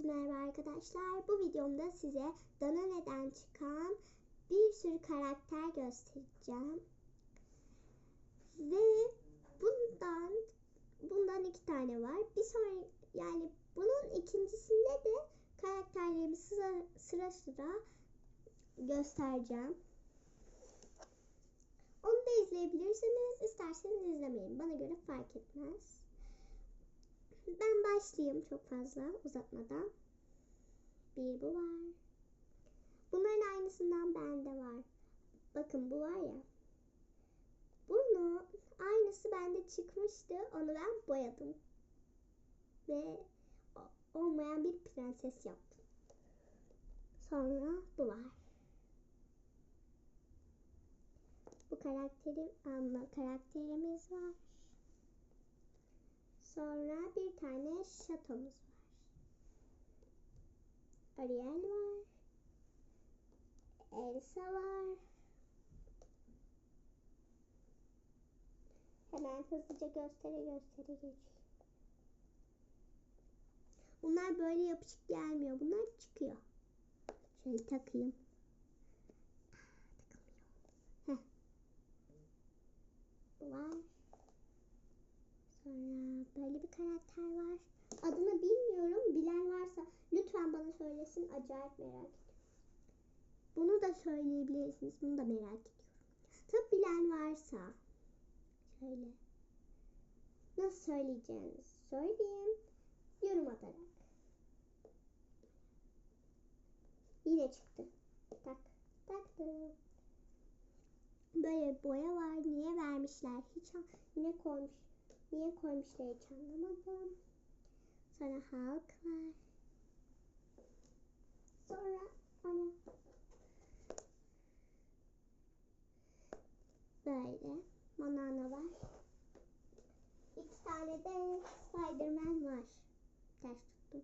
Herkese merhaba arkadaşlar. Bu videomda size Dana neden çıkan bir sürü karakter göstereceğim. Ve bundan bundan iki tane var. Bir sonra yani bunun ikincisinde de karakterlerimi sıra sıra, sıra göstereceğim. Onu da izleyebilirsiniz. İsterseniz izlemeyin. Bana göre fark etmez. Ben başlayayım çok fazla uzatmadan. Bir bu var. Bunların aynısından bende var. Bakın bu var ya. Bunu aynısı bende çıkmıştı. Onu ben boyadım. Ve olmayan bir prenses yaptım. Sonra bu var. Bu karakterim ama karakterimiz var. Sonra bir tane şatomuz var. Ariel var. Elsa var. Hemen hızlıca göstere göstere geçeyim. Bunlar böyle yapışık gelmiyor. Bunlar çıkıyor. Şöyle takayım. Aa, takılmıyor. Heh. Bu var. Sonra böyle bir karakter var. Adını bilmiyorum. Bilen varsa lütfen bana söylesin. Acayip merak ediyorum. Bunu da söyleyebilirsiniz. Bunu da merak ediyorum. Tabi bilen varsa şöyle nasıl söyleyeceğinizi söyleyeyim. Yorum atarak. Yine çıktı. Tak. Taktım. Böyle boya var. Niye vermişler? Hiç yine koymuş. Niye koymuşlar hiç anlamadım. Sonra halk var. Sonra ana böyle manana var. İki tane de Spiderman var. Ters tuttum.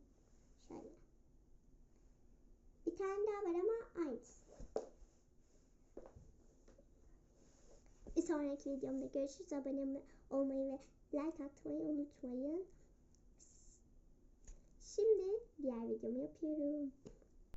Şöyle. Bir tane daha var ama aynısı. Bir sonraki videomda görüşürüz. Abone olmayı ve like atmayı unutmayın. Şimdi diğer videomu yapıyorum.